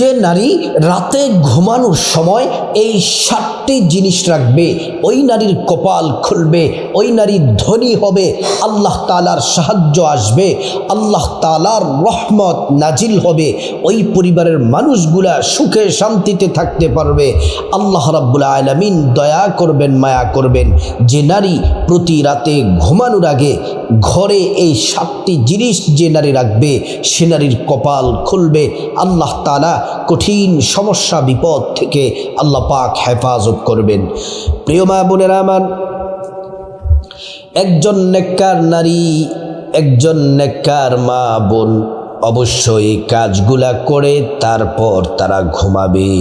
যে নারী রাতে ঘুমানোর সময় এই সাতটি জিনিস রাখবে, ওই নারীর কপাল খুলবে, ওই নারী ধনী হবে, আল্লাহ তালার সাহায্য আসবে, আল্লাহ তালার রহমত নাজিল হবে, ওই পরিবারের মানুষগুলা সুখে শান্তিতে থাকতে পারবে। আল্লাহ রাব্বুল আলমিন দয়া করবেন, মায়া করবেন। যে নারী প্রতি রাতে ঘুমানোর আগে ঘরে এই সাতটি জিনিস যে নারী রাখবে, সে নারীর কপাল খুলবে, আল্লাহ তালা কঠিন সমস্যা, বিপদ থেকে আল্লাহ পাক হেফাজত করবেন। প্রিয় মা বোনেরা আমার, একজন নেককার নারী, একজন নেককার মা বোন অবশ্যই কাজগুলা করে তারপর তারা ঘুমাবে।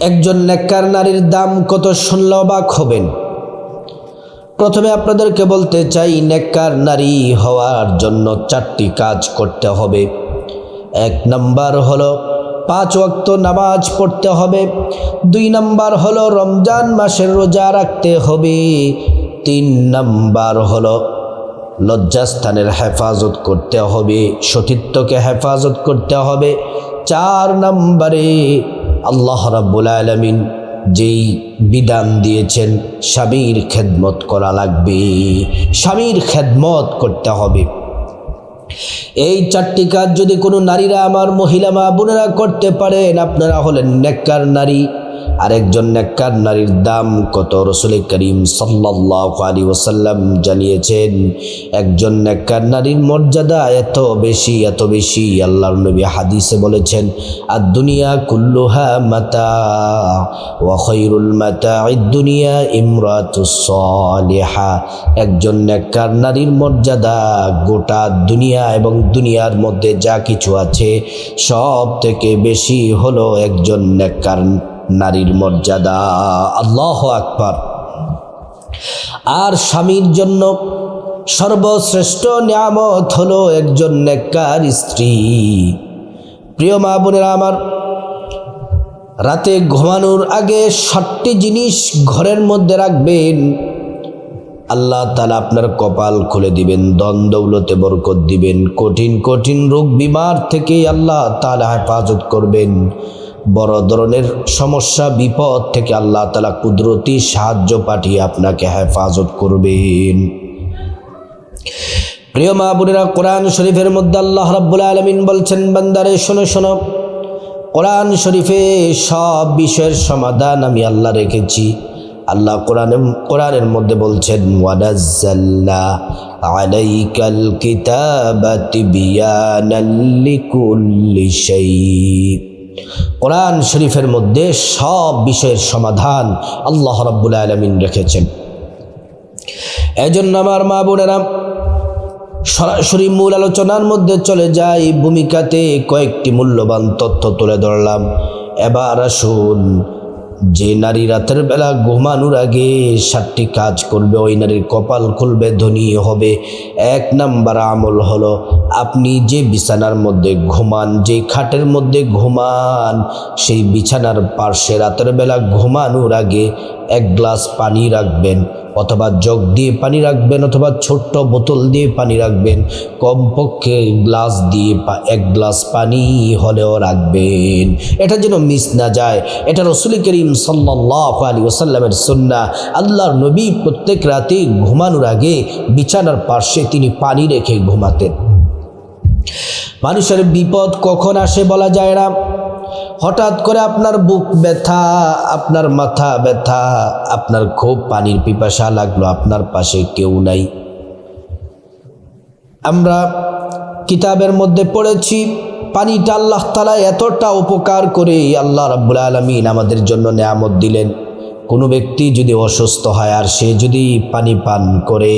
একজন নেককার নারীর দাম কত শুনলে অবাক হবেন। প্রথমে আপনাদেরকে বলতে চাই, নেককার নারী হওয়ার জন্য চারটি কাজ করতে হবে। এক নাম্বার হলো পাঁচ ওয়াক্ত নামাজ পড়তে হবে। দুই নাম্বার হলো রমজান মাসের রোজা রাখতে হবে। তিন নম্বর হলো লজ্জাস্থানের হেফাজত করতে হবে, সতীত্বকে হেফাজত করতে হবে। চার নম্বরে আল্লাহ রাব্বুল আলমিন যেই বিধান দিয়েছেন, স্বামীর খেদমত করা লাগবে। স্বামীর খেদমত করতে হবে। এই চারটি কাজ যদি কোনো নারীরা, আমার মহিলা মা, বোনেরা করতে পারেন, আপনারা হলেন নেককার নারী। আরেকজন নেককার নারীর দাম কত? রসুল করিম সাল্লাহ আলী ওসাল্লাম জানিয়েছেন, একজন নেককার নারীর মর্যাদা এত বেশি এত বেশি। আল্লাহর নবী হাদিসে বলেছেন আর দুনিয়া কুল্লুহা মাতা ওয়াখৈরুল মাতা দুনিয়া ইমরাতুসলিহা একজন নেককার নারীর মর্যাদা গোটা দুনিয়া এবং দুনিয়ার মধ্যে যা কিছু আছে সব থেকে বেশি হলো একজন নেককার নারীর মর্যাদা, আল্লাহ আকবার। আর স্বামীর জন্য সর্বশ্রেষ্ঠ নিয়ামত হলো একজন নেককার স্ত্রী। প্রিয় মা বোনেরা আমার, রাতে ঘুমানোর আগে ষাটটি জিনিস ঘরের মধ্যে রাখবেন। আল্লাহ তালা আপনার কপাল খুলে দিবেন দ্বন্দ্বৌলতে বরকত দিবেন, কঠিন কঠিন রোগ বিমার থেকে আল্লাহ তালা হেফাজত করবেন। বড় ধরনের সমস্যা, বিপদ থেকে আল্লাহ তালা কুদরতি সাহায্য পাঠিয়ে আপনাকে হেফাজত করবেন। প্রিয় মা বোনেরা, কোরআন শরীফের মধ্যে আল্লাহ রাব্বুল আলমিন বলছেন, বান্দারে, শোনো শোনো। কোরআন শরীফে সব বিষয়ের সমাধান আমি আল্লাহ রেখেছি। আল্লাহ কোরআনে, কোরআনের মধ্যে বলছেন শাই কোরআন শরীফের মধ্যে সব বিষয়ের সমাধান আল্লাহ রব্বুল আলমিন রেখেছেন। এজন্য আমার মা বোনেরা, সরাসরি মূল আলোচনার মধ্যে চলে যাই, ভূমিকাতে কয়েকটি মূল্যবান তথ্য তুলে ধরলাম। এবার আসুন যে নারী রাতের বেলা ঘুমানোর আগে সাতটি কাজ করবে, ওই নারীর কপাল খুলবে, ধনী হবে। এক নাম্বার আমল হলো, আপনি যে বিছানার মধ্যে ঘুমান, যে খাটের মধ্যে ঘুমান, সেই বিছানার পার্শ্বে রাতের বেলা ঘুমানোর আগে এক গ্লাস পানি রাখবেন। অথবা জগ দিয়ে পানি রাখবেন, অথবা ছোট্ট বোতল দিয়ে পানি রাখবেন, কমপক্ষে গ্লাস দিয়ে এক গ্লাস পানি হলেও রাখবেন। এটা যেন মিস না যায়। এটা রসুল করিম সাল্লাহ আলী ওসাল্লামের সন্না। আল্লাহর নবী প্রত্যেক রাতে ঘুমানোর আগে বিছানার পার্শ্বে তিনি পানি রেখে ঘুমাতেন। মানুষের বিপদ কখন আসে বলা যায় না। হঠাৎ করে আপনার বুক ব্যথা, আপনার মাথা ব্যথা, আপনার খুব পানির পিপাসা লাগল, আপনার পাশে কেউ নাই। আমরা কিতাবের মধ্যে পড়েছি, পানিটা আল্লাহ তালা এতটা উপকার করে আল্লাহ রাব্বুল আলমিন আমাদের জন্য নেয়ামত দিলেন। কোনো ব্যক্তি যদি অসুস্থ হয় আর সে যদি পানি পান করে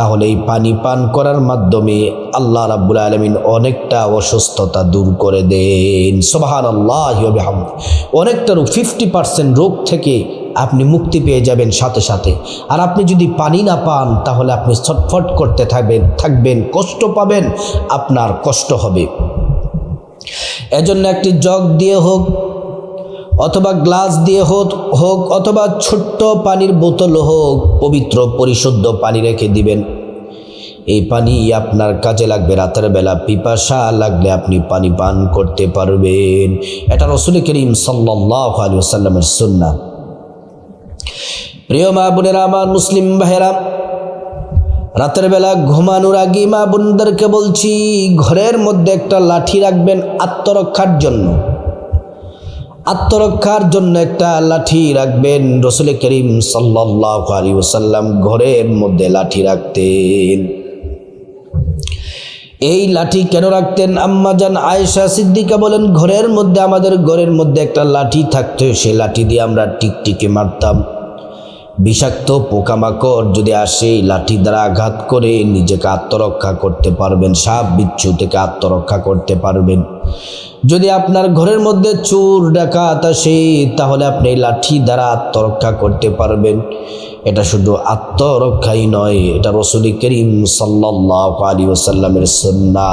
তাহলে এই পানি পান করার মাধ্যমে আল্লাহ রাব্বুল আলমিন অনেকটা অসুস্থতা দূর করে দেন। সোবাহান আল্লাহ অনেকটা রোগ ফিফটি পার্সেন্ট রোগ থেকে আপনি মুক্তি পেয়ে যাবেন সাথে সাথে। আর আপনি যদি পানি না পান, তাহলে আপনি ছটফট করতে থাকবেন থাকবেন, কষ্ট পাবেন, আপনার কষ্ট হবে। এজন্য একটি জগ দিয়ে হোক অথবা গ্লাস দিয়ে হোক হোক, অথবা ছোট্ট পানির বোতল হোক, পবিত্র পরিশুদ্ধ পানি রেখে দিবেন। এই পানি আপনার কাজে লাগবে রাতের বেলা, পিপাসা লাগলে আপনি পানি পান করতে পারবেন। এটা রসুল করিম সাল্লাহ আলী সাল্লামের সুন্না। প্রিয় মা বোনেরা, আমার মুসলিম ভাইয়েরা, রাতের বেলা ঘুমানোর আগে মা বোনদেরকে বলছি, ঘরের মধ্যে একটা লাঠি রাখবেন আত্মরক্ষার জন্য। আত্মরক্ষার জন্য একটা লাঠি রাখবেন। রসুল করিম সাল্লাহ আলী ওসাল্লাম ঘরের মধ্যে লাঠি রাখতেন। এই লাঠি কেন রাখতেন? আম্মাজান আয়েশা সিদ্দিকা বলেন, ঘরের মধ্যে, আমাদের ঘরের মধ্যে একটা লাঠি থাকতো সেই লাঠি দিয়ে আমরা টিকটিকে মারতাম। বিষাক্ত পোকামাকড় যদি আসে, লাঠি দ্বারা আঘাত করে নিজেকে আত্মরক্ষা করতে পারবেন, সাপ, বিচ্ছু থেকে আত্মরক্ষা করতে পারবেন। যদি আপনার ঘরের মধ্যে চোর, ডাকাত আসে, তাহলে আপনি লাঠি দ্বারা আত্মরক্ষা করতে পারবেন। এটা শুধু আত্মরক্ষাই নয়, এটা রসুল করিম সাল্লাহ আলী ওসাল্লামের সন্না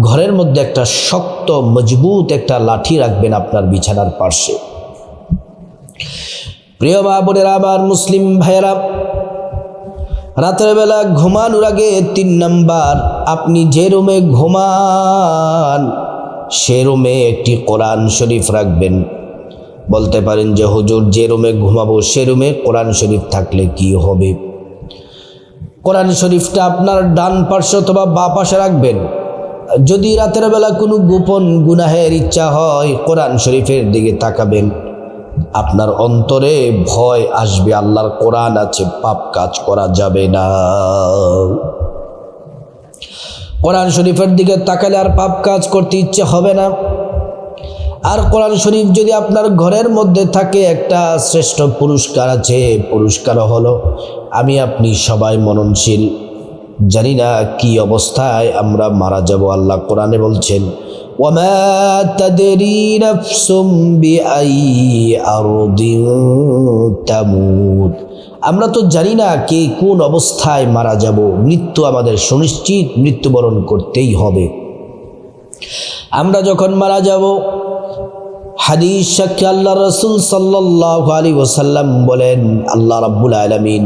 ঘরের মধ্যে একটা শক্ত, মজবুত একটা লাঠি রাখবেন আপনার বিছানার পার্শ্বে প্রিয় মা বোনেরা, আমার মুসলিম ভাইয়েরা, রাতের বেলা ঘুমানোর আগে তিন নাম্বার, আপনি যে রুমে ঘুমান, সে রুমে একটি কোরআন শরীফ রাখবেন। বলতে পারেন যে, হুজুর, যে রুমে ঘুমাবো, সে রুমে কোরআন শরীফ থাকলে কি হবে? কোরআন শরীফটা আপনার ডান পার্শ্ব অথবা বা পাশে রাখবেন। যদি রাতের বেলা কোনো গোপন গুনাহের ইচ্ছা হয়, কোরআন শরীফের দিকে তাকাবেন। আপনার অন্তরে ভয় আসবে, আল্লাহর কোরআন আছে, পাপ কাজ করা যাবে না। কোরআন শরীফের দিকে তাকালে আর পাপ কাজ করতে ইচ্ছে হবে না। আর কোরআন শরীফ যদি আপনার ঘরের মধ্যে থাকে, একটা শ্রেষ্ঠ পুরস্কার আছে, পুরস্কার হলো, আমি আপনি সবাই মননশীল জানি না কি অবস্থায় আমরা মারা যাব, আল্লাহ কোরআনে বলছেন وما تدري نفس بأي أرض تموت আমরা তো জানি না কে কোন অবস্থায় মারা যাব মৃত্যু আমাদের সুনিশ্চিত মৃত্যুবরণ করতেই হবে আমরা যখন মারা যাব হাদিস সাক্ষী আল্লাহ রসুল সাল্লাহ আলী ওসাল্লাম বলেন আল্লাহ রাব্বুল আলমিন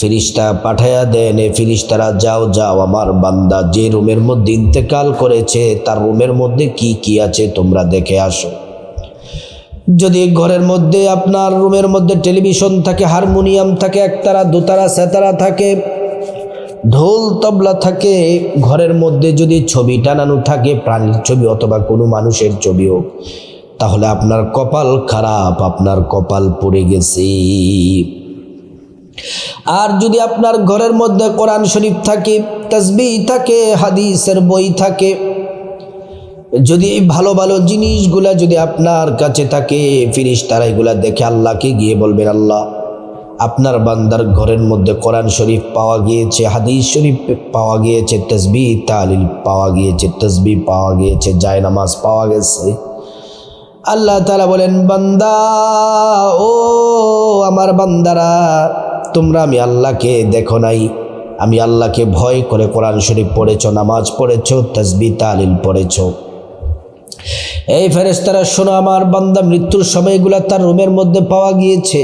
ফিরিস্তা পাঠাইয়া দেন ফিরিস্তারা, যাও যাও, আমার বান্দা, যে রুমের মধ্যে ইন্তেকাল করেছে, তার রুমের মধ্যে কি কি আছে তোমরা দেখে আসো। যদি ঘরের মধ্যে আপনার রুমের মধ্যে টেলিভিশন থাকে, হারমোনিয়াম থাকে, একতারা, দুতারা, সেতারা থাকে, ঢোল, তবলা থাকে, ঘরের মধ্যে যদি ছবি টানানো থাকে প্রাণীর ছবি অথবা কোনো মানুষের ছবি হোক, তাহলে আপনার কপাল খারাপ, আপনার কপাল পড়ে গেছে। আর যদি আপনার ঘরের মধ্যে কোরআন শরীফ থাকে তসবি থাকে, হাদিসের বই থাকে, যদি এই ভালো ভালো জিনিসগুলা যদি আপনার কাছে থাকে ফিরিস তারা এগুলা দেখে আল্লাহকে গিয়ে বলবেন, আল্লাহ, আপনার বান্দার ঘরের মধ্যে কোরআন শরীফ পাওয়া গিয়েছে, হাদিস শরীফ পাওয়া গিয়েছে তসবি তালিল পাওয়া গিয়েছে তসবি পাওয়া গিয়েছে জায় নামাজ পাওয়া গেছে। আল্লাহ তালা বলেন, বান্দা, ও আমার বান্দারা তোমরা আমি আল্লাহকে দেখো নাই। আমি আল্লাহকে ভয় করে কোরআন শরীফ পড়েছ, নামাজ পড়েছ তসবি তালিল পড়েছ। এই ফেরেস্তারা শোনো, আমার বান্দা মৃত্যুর সময়গুলো তার রুমের মধ্যে পাওয়া গিয়েছে।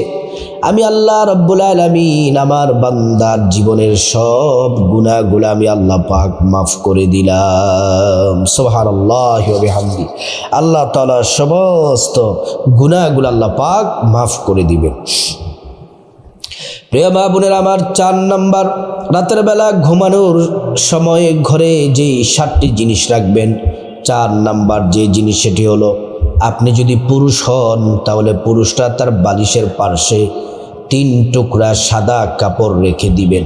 আমি আল্লাহ রব্বুল আলমিন, আমার বান্দার জীবনের সব গুণাগুলো আমি আল্লাহ পাক মাফ করে দিলাম। সোহার আল্লাহ আল্লাহ তালা সমস্ত গুণাগুলো আল্লাহ পাক মাফ করে দিবেন। প্রিয় মা বোনের, আমার চার নাম্বার, রাতের বেলা ঘুমানোর সময় ঘরে যে সাতটি জিনিস রাখবেন, চার নাম্বার যে জিনিস সেটি হলো, আপনি যদি পুরুষ হন, তাহলে পুরুষটা তার বালিশের পার্শ্বে তিন টুকরা সাদা কাপড় রেখে দিবেন।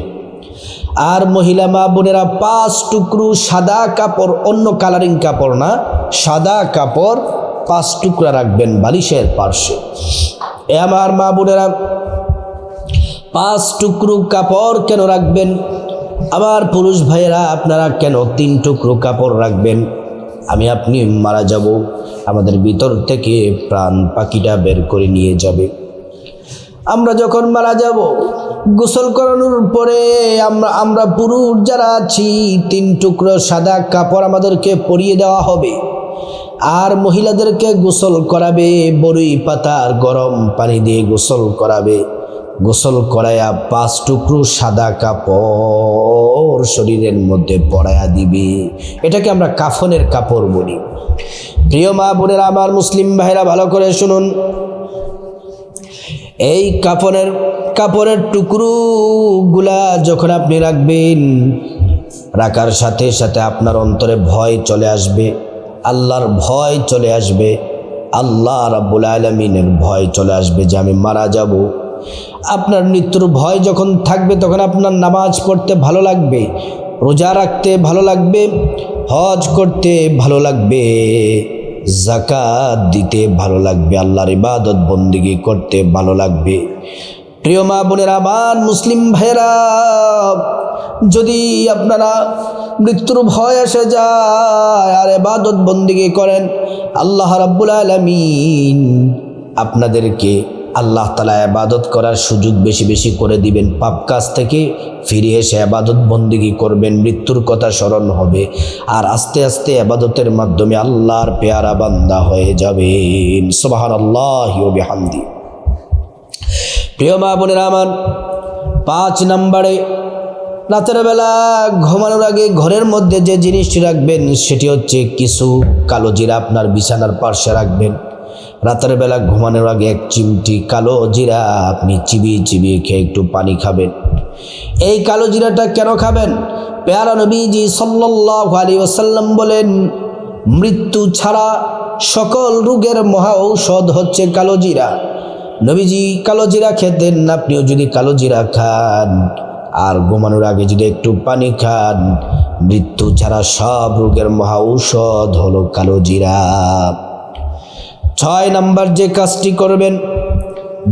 আর মহিলা মা বোনেরা, পাঁচ টুকরো সাদা কাপড়, অন্য কালারিং কাপড় না, সাদা কাপড় পাঁচ টুকরা রাখবেন বালিশের পার্শ্বে। এ আমার মা বোনেরা পাঁচ টুকরো কাপড় কেন রাখবেন? আমার পুরুষ ভাইয়েরা, আপনারা কেন তিন টুকরো কাপড় রাখবেন? আমি আপনি মারা যাব, আমাদের ভিতর থেকে প্রাণ পাখিটা বের করে নিয়ে যাবে। আমরা যখন মারা যাব, গোসল করানোর পরে আমরা আমরা পুরুষ যারা আছি, তিন টুকরো সাদা কাপড় আমাদেরকে পরিয়ে দেওয়া হবে। আর মহিলাদেরকে গোসল করাবে বড়ই পাতার গরম পানি দিয়ে গোসল করাবে। গোসল করাইয়া পাঁচ টুকরো সাদা কাপড় শরীরের মধ্যে পরায়া দিবে। এটাকে আমরা কাফনের কাপড় বলি। প্রিয় মা বোনেরা, আমার মুসলিম ভাইরা, ভালো করে শুনুন। এই কাপড়ের কাপড়ের টুকরোগুলা যখন আপনি রাখবেন, রাখার সাথে সাথে আপনার অন্তরে ভয় চলে আসবে, আল্লাহর ভয় চলে আসবে, আল্লাহ রাব্বুল আলমিনের ভয় চলে আসবে যে আমি মারা যাব। আপনার মৃত্যুর ভয় যখন থাকবে, তখন আপনার নামাজ পড়তে ভালো লাগবে, রোজা রাখতে ভালো লাগবে, হজ করতে ভালো লাগবে জাকাত দিতে ভালো লাগবে, আল্লাহর ইবাদত বন্দিগি করতে ভালো লাগবে। প্রিয় মা বোনেরা, আমার মুসলিম ভাইয়েরা, যদি আপনারা মৃত্যুর ভয় এসে যায় আর এবাদত বন্দিগি করেন, আল্লাহ রাব্বুল আলমিন আপনাদেরকে আল্লাহ তালা আবাদত করার সুযোগ বেশি বেশি করে দিবেন। পাপ কাজ থেকে ফিরে এসে আবাদত বন্দিগি করবেন, মৃত্যুর কথা স্মরণ হবে। আর আস্তে আস্তে আবাদতের মাধ্যমে আল্লাহর পেয়ারা বান্দা হয়ে যাবেন। সোবাহান আল্লাহ প্রিয় মা বোনেরা আমার, পাঁচ নম্বরে রাতের বেলা ঘুমানোর আগে ঘরের মধ্যে যে জিনিসটি রাখবেন, সেটি হচ্ছে কিছু কালো জিরা আপনার বিছানার পার্শ্বে রাখবেন। রাতের বেলা ঘুমানোর আগে এক চিমটি কালো জিরা আপনি চিবিয়ে চিবিয়ে খেয়ে একটু পানি খাবেন। এই কালো জিরাটা কেন খাবেন? পেয়ারা নবীজি সাল্লাহ আলী ওসাল্লাম বলেন, মৃত্যু ছাড়া সকল রোগের মহা ঔষধ হচ্ছে কালো জিরা। নবীজি কালো জিরা খেতেন, আপনিও যদি কালো জিরা খান আর ঘুমানোর আগে যদি একটু পানি খান, মৃত্যু ছাড়া সব রোগের মহা ঔষধ হলো কালো জিরা। ছয় নাম্বার যে কাজটি করবেন,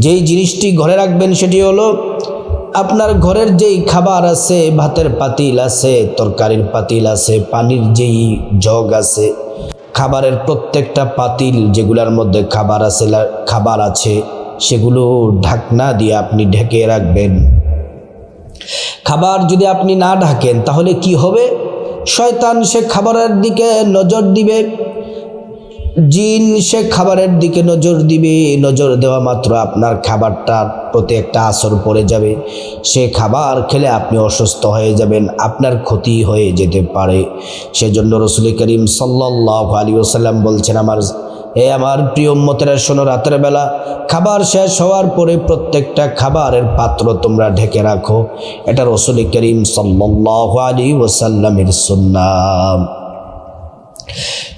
যেই জিনিসটি ঘরে রাখবেন সেটি হলো আপনার ঘরের যেই খাবার আছে, ভাতের পাতিল আছে, তরকারির পাতিল আছে, পানির যেই জগ আছে, খাবারের প্রত্যেকটা পাতিল যেগুলোর মধ্যে খাবার আছে খাবার আছে, সেগুলো ঢাকনা দিয়ে আপনি ঢেকে রাখবেন। খাবার যদি আপনি না ঢাকেন, তাহলে কি হবে? শয়তান সে খাবারের দিকে নজর দিবে। জিন সে খাবারের দিকে নজর দিবে, নজর দেওয়া মাত্র আপনার খাবারটার প্রতি একটা আসর পড়ে যাবে। সে খাবার খেলে আপনি অসুস্থ হয়ে যাবেন, আপনার ক্ষতি হয়ে যেতে পারে। সেজন্য রসুল করিম সাল্লাহ আলী ওসাল্লাম বলছেন, আমার এ আমার প্রিয় মতেরা শোনো, রাতের বেলা খাবার শেষ হওয়ার পরে প্রত্যেকটা খাবারের পাত্র তোমরা ঢেকে রাখো। এটা রসুল করিম সাল্লাহ আলী ওসাল্লামের সুন্নাম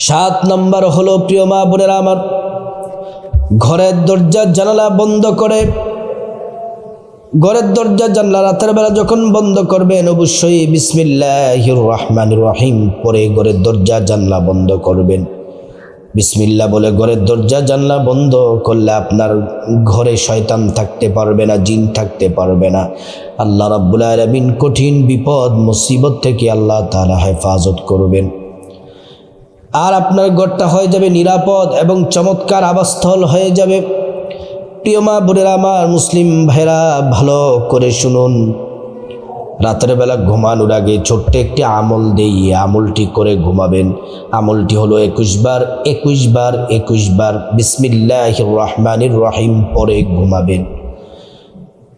সাত নম্বর হলো, প্রিয় মা বোনেরা আমার, ঘরের দরজা জানালা বন্ধ করে। ঘরের দরজা জানলা রাতের বেলা যখন বন্ধ করবেন, অবশ্যই বিসমিল্লাহির রহমান রহিম পরে ঘরের দরজা জানলা বন্ধ করবেন। বিসমিল্লা বলে ঘরের দরজা জানলা বন্ধ করলে আপনার ঘরে শয়তান থাকতে পারবে না, জিন থাকতে পারবে না। আল্লাহ রাব্বুল আলমিন কঠিন বিপদ, মুসিবত থেকে আল্লাহ তালা হেফাজত করবেন। আর আপনার ঘরটা হয়ে যাবে নিরাপদ এবং চমৎকার আবাসস্থল হয়ে যাবে। প্রিয় মা বোনেরা আমার মুসলিম ভাইরা ভালো করে শুনুন। রাতের বেলা ঘুমানোর আগে ছোট্ট একটি আমল দেই। আমলটি করে ঘুমাবেন। আমলটি হলো একুশ বার একুশ বার একুশ বার বিসমিল্লাহ রহমানির রহিম পরে ঘুমাবেন।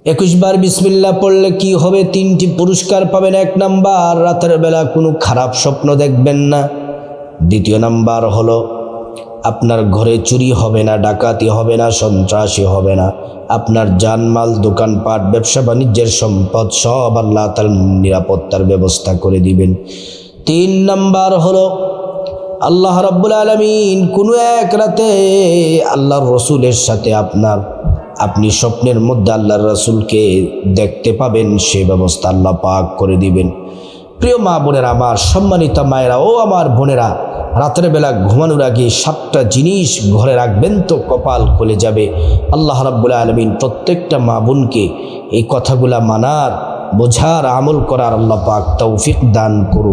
একুশ বার বিসমিল্লা পড়লে কি হবে? তিনটি পুরস্কার পাবেন এক নাম্বার। রাতের বেলা কোনো খারাপ স্বপ্ন দেখবেন না। দ্বিতীয় নাম্বার হলো, আপনার ঘরে চুরি হবে না, ডাকাতি হবে না, সন্ত্রাসী হবে না। আপনার জানমাল, দোকানপাট, ব্যবসা, বাণিজ্যের সম্পদ সব আল্লাহ তার নিরাপত্তার ব্যবস্থা করে দিবেন। তিন নাম্বার হলো, আল্লাহ রব্বুল আলমিন কোনো এক রাতে আল্লাহর রসুলের সাথে আপনার, আপনি স্বপ্নের মধ্যে আল্লাহর রসুলকে দেখতে পাবেন, সে ব্যবস্থা আল্লাহ পাক করে দিবেন। প্রিয় মা বোনেরা, আমার সম্মানিত মায়েরা ও আমার বোনেরা রাতের বেলা ঘুমানোর আগে সাতটা জিনিস ঘরে রাখবেন তো কপাল খুলে যাবে। আল্লাহ রাব্বুল আলমিন প্রত্যেকটা মা বোনকে এই কথাগুলা মানার, বোঝার, আমল করার আল্লাহ পাক তৌফিক দান করুন